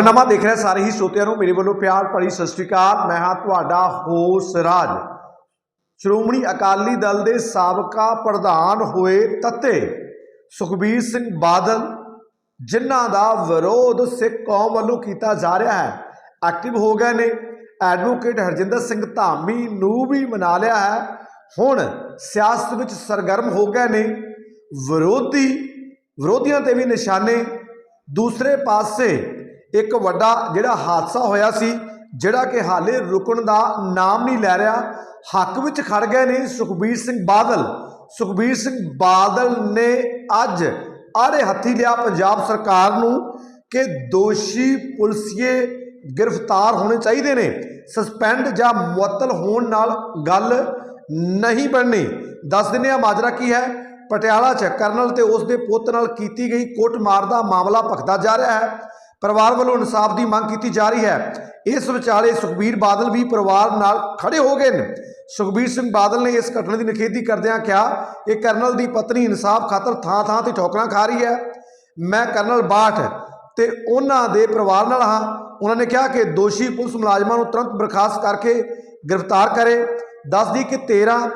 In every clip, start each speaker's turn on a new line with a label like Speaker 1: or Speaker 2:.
Speaker 1: ਖਬਰਨਾਮਾ ਦੇਖ ਰਹੇ ਸਾਰੇ ਹੀ ਸਰੋਤਿਆਂ ਨੂੰ। ਮੇਰੇ ਵੱਲੋਂ ਪਿਆਰ ਭਰੀ ਸਤਿ ਸ਼੍ਰੀ ਅਕਾਲ। ਮੈਂ ਹਾਂ ਤੁਹਾਡਾ ਹੋਸ ਰਾਜ। ਸ਼੍ਰੋਮਣੀ ਅਕਾਲੀ ਦਲ ਦੇ ਸਾਬਕਾ ਪ੍ਰਧਾਨ ਹੋਏ ਤੱਤੇ ਸੁਖਬੀਰ ਸਿੰਘ ਬਾਦਲ, ਜਿਨ੍ਹਾਂ ਦਾ ਵਿਰੋਧ ਸਿੱਖ ਕੌਮ ਵੱਲੋਂ ਕੀਤਾ ਜਾ ਰਿਹਾ ਹੈ। ਐਕਟਿਵ ਹੋ ਗਏ ਨੇ। ਐਡਵੋਕੇਟ ਹਰਜਿੰਦਰ ਸਿੰਘ ਧਾਮੀ ਨੂੰ ਵੀ ਮਨਾ ਲਿਆ ਹੈ। ਹੁਣ ਸਿਆਸਤ ਵਿੱਚ ਸਰਗਰਮ ਹੋ ਗਏ ਨੇ। ਵਿਰੋਧੀ, ਵਿਰੋਧੀਆਂ ਤੇ ਵੀ ਨਿਸ਼ਾਨੇ। ਦੂਸਰੇ ਪਾਸੇ ਇੱਕ ਵੱਡਾ ਜਿਹੜਾ ਹਾਦਸਾ ਹੋਇਆ ਸੀ, ਜਿਹੜਾ ਕਿ ਹਾਲੇ ਰੁਕਣ ਦਾ ਨਾਮ ਨਹੀਂ ਲੈ ਰਿਹਾ, ਹੱਕ ਵਿੱਚ ਖੜ ਗਏ ਨੇ ਸੁਖਬੀਰ ਸਿੰਘ ਬਾਦਲ। ਸੁਖਬੀਰ ਸਿੰਘ ਬਾਦਲ ਨੇ ਅੱਜ ਆੜੇ ਹੱਥੀ ਲਿਆ ਪੰਜਾਬ ਸਰਕਾਰ ਨੂੰ ਕਿ ਦੋਸ਼ੀ ਪੁਲਸੀਏ ਗ੍ਰਿਫਤਾਰ ਹੋਣੇ ਚਾਹੀਦੇ ਨੇ। ਸਸਪੈਂਡ ਜਾਂ ਮੁਅੱਤਲ ਹੋਣ ਨਾਲ ਗੱਲ ਨਹੀਂ ਬਣਨੀ। ਦੱਸ ਦਿੰਦੇ ਆ ਮਾਜਰਾ ਕੀ ਹੈ। ਪਟਿਆਲਾ 'ਚ ਕਰਨਲ ਤੇ ਉਸ ਦੇ ਪੁੱਤ ਨਾਲ ਕੀਤੀ ਗਈ ਕੁੱਟਮਾਰ ਦਾ ਮਾਮਲਾ ਭਖਦਾ ਜਾ ਰਿਹਾ ਹੈ। ਪਰਿਵਾਰ ਵੱਲੋਂ ਇਨਸਾਫ ਦੀ ਮੰਗ ਕੀਤੀ ਜਾ ਰਹੀ ਹੈ। ਇਸ ਵਿਚਾਲੇ ਸੁਖਬੀਰ ਬਾਦਲ ਵੀ ਪਰਿਵਾਰ ਨਾਲ ਖੜੇ ਹੋ ਗਏ ਨੇ। ਸੁਖਬੀਰ ਸਿੰਘ ਬਾਦਲ ਨੇ ਇਸ ਘਟਨਾ ਦੀ ਨਿਖੇਧੀ ਕਰਦਿਆਂ ਕਿਹਾ ਕਿ ਕਰਨਲ ਦੀ ਪਤਨੀ ਇਨਸਾਫ ਖਾਤਰ ਥਾਂ-ਥਾਂ ਤੇ ਠੋਕਰਾਂ ਖਾ ਰਹੀ ਹੈ। ਮੈਂ ਕਰਨਲ ਬਾਠ ਤੇ ਉਹਨਾਂ ਦੇ ਪਰਿਵਾਰ ਨਾਲ ਹਾਂ। ਉਹਨਾਂ ਨੇ ਕਿਹਾ ਕਿ ਦੋਸ਼ੀ ਪੁਲਿਸ ਮੁਲਾਜ਼ਮਾਂ ਨੂੰ ਤੁਰੰਤ ਬਰਖਾਸਤ ਕਰਕੇ ਗ੍ਰਿਫਤਾਰ ਕਰੇ। ਦੱਸਦੀ ਕਿ 13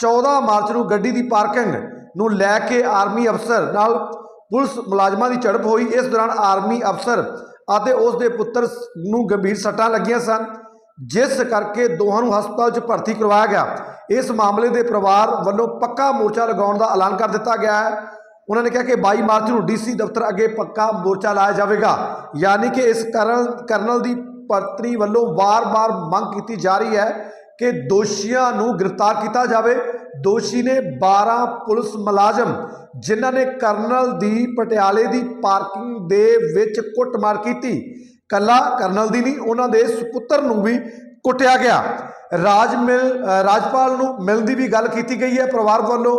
Speaker 1: 14 ਮਾਰਚ ਨੂੰ ਗੱਡੀ ਦੀ ਪਾਰਕਿੰਗ ਨੂੰ ਲੈ ਕੇ ਆਰਮੀ ਅਫਸਰ ਨਾਲ ਪੁਲਿਸ ਮੁਲਾਜ਼ਮਾਂ ਦੀ ਝੜਪ ਹੋਈ। ਇਸ ਦੌਰਾਨ ਆਰਮੀ ਅਫਸਰ ਅਤੇ ਉਸ ਦੇ ਪੁੱਤਰ ਨੂੰ ਗੰਭੀਰ ਸੱਟਾਂ ਲੱਗੀਆਂ ਸਨ, ਜਿਸ ਕਰਕੇ ਦੋਹਾਂ ਨੂੰ ਹਸਪਤਾਲ 'ਚ ਭਰਤੀ ਕਰਵਾਇਆ ਗਿਆ। ਇਸ ਮਾਮਲੇ ਦੇ ਪਰਿਵਾਰ ਵੱਲੋਂ ਪੱਕਾ ਮੋਰਚਾ ਲਗਾਉਣ ਦਾ ਐਲਾਨ ਕਰ ਦਿੱਤਾ ਗਿਆ ਹੈ। ਉਹਨਾਂ ਨੇ ਕਿਹਾ ਕਿ 22 ਮਾਰਚ ਨੂੰ ਡੀਸੀ ਦਫ਼ਤਰ ਅੱਗੇ ਪੱਕਾ ਮੋਰਚਾ ਲਾਇਆ ਜਾਵੇਗਾ। ਯਾਨੀ ਕਿ ਇਸ ਕਰਨਲ ਕਰਨਲ ਦੀ ਪਤਨੀ ਵੱਲੋਂ ਵਾਰ-ਵਾਰ ਮੰਗ ਕੀਤੀ ਜਾ ਰਹੀ ਹੈ ਕਿ ਦੋਸ਼ੀਆਂ ਨੂੰ ਗ੍ਰਿਫਤਾਰ ਕੀਤਾ ਜਾਵੇ। ਦੋਸ਼ੀ ਨੇ 12 ਪੁਲਿਸ ਮੁਲਾਜ਼ਮ, ਜਿਨ੍ਹਾਂ ਨੇ ਕਰਨਲ ਦੀ ਪਟਿਆਲੇ ਦੀ ਪਾਰਕਿੰਗ ਦੇ ਵਿੱਚ ਕੁੱਟਮਾਰ ਕੀਤੀ। ਕੱਲਾ ਕਰਨਲ ਦੀ ਨਹੀਂ, ਉਹਨਾਂ ਦੇ ਸੁਪੁੱਤਰ ਨੂੰ ਵੀ ਕੁੱਟਿਆ ਗਿਆ। ਰਾਜ ਮਿਲ ਰਾਜਪਾਲ ਨੂੰ ਮਿਲਣ ਦੀ ਵੀ ਗੱਲ ਕੀਤੀ ਗਈ ਹੈ ਪਰਿਵਾਰ ਵੱਲੋਂ।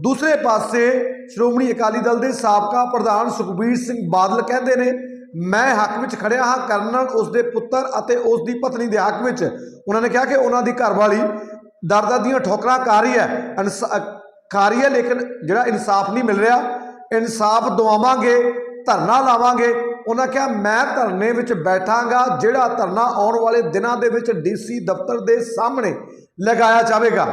Speaker 1: ਦੂਸਰੇ ਪਾਸੇ ਸ਼੍ਰੋਮਣੀ ਅਕਾਲੀ ਦਲ ਦੇ ਸਾਬਕਾ ਪ੍ਰਧਾਨ ਸੁਖਬੀਰ ਸਿੰਘ ਬਾਦਲ ਕਹਿੰਦੇ ਨੇ ਮੈਂ ਹੱਕ ਵਿੱਚ ਖੜਿਆ ਹਾਂ ਕਰਨਲ ਉਸ ਦੇ ਪੁੱਤਰ ਅਤੇ ਉਸ ਦੀ ਪਤਨੀ ਦੇ ਹੱਕ ਵਿੱਚ। ਉਹਨਾਂ ਨੇ ਕਿਹਾ ਕਿ ਉਹਨਾਂ ਦੀ ਘਰਵਾਲੀ ਦਰਦਾਂ ਦੀਆਂ ਠੋਕਰਾਂ ਖਾ ਰਹੀ ਹੈ। ਇਨਸਾ- ਖਾ ਰਹੀ ਹੈ ਲੇਕਿਨ ਜਿਹੜਾ ਇਨਸਾਫ ਨਹੀਂ ਮਿਲ ਰਿਹਾ, ਇਨਸਾਫ ਦਵਾਵਾਂਗੇ, ਧਰਨਾ ਲਾਵਾਂਗੇ। ਉਹਨਾਂ ਕਿਹਾ, ਮੈਂ ਧਰਨੇ ਵਿੱਚ ਬੈਠਾਂਗਾ ਜਿਹੜਾ ਧਰਨਾ ਆਉਣ ਵਾਲੇ ਦਿਨਾਂ ਦੇ ਵਿੱਚ ਡੀਸੀ ਦਫ਼ਤਰ ਦੇ ਸਾਹਮਣੇ ਲਗਾਇਆ ਜਾਵੇਗਾ।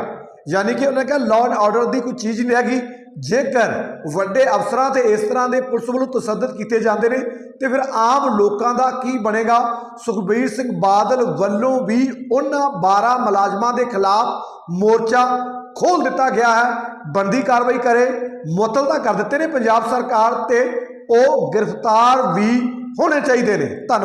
Speaker 1: ਯਾਨੀ ਕਿ ਉਹਨਾਂ ਕਿਹਾ ਲਾਅ ਐਂਡ ਆਰਡਰ ਦੀ ਕੋਈ ਚੀਜ਼ ਨਹੀਂ ਹੈਗੀ। ਜੇਕਰ ਵੱਡੇ ਅਫਸਰਾਂ ਤੇ ਇਸ ਤਰ੍ਹਾਂ ਦੇ ਪੁਲਿਸ ਵੱਲੋਂ ਤਸੱਦਦ ਕੀਤੇ ਜਾਂਦੇ ਨੇ, ਤੇ ਫਿਰ ਆਮ ਲੋਕਾਂ ਦਾ ਕੀ ਬਣੇਗਾ? ਸੁਖਬੀਰ ਸਿੰਘ ਬਾਦਲ ਵੱਲੋਂ ਵੀ ਉਹਨਾਂ 12 ਮੁਲਾਜ਼ਮਾਂ ਦੇ ਖਿਲਾਫ ਮੋਰਚਾ ਖੋਲ ਦਿੱਤਾ ਗਿਆ ਹੈ। ਬੰਦੀ ਕਾਰਵਾਈ ਕਰੇ, ਮੁਅੱਤਲ ਤਾਂ ਕਰ ਦਿੱਤੇ ਨੇ ਪੰਜਾਬ ਸਰਕਾਰ ਤੇ, ਉਹ ਗ੍ਰਿਫਤਾਰ ਵੀ ਹੋਣੇ ਚਾਹੀਦੇ ਨੇ। ਧੰਨਵਾਦ।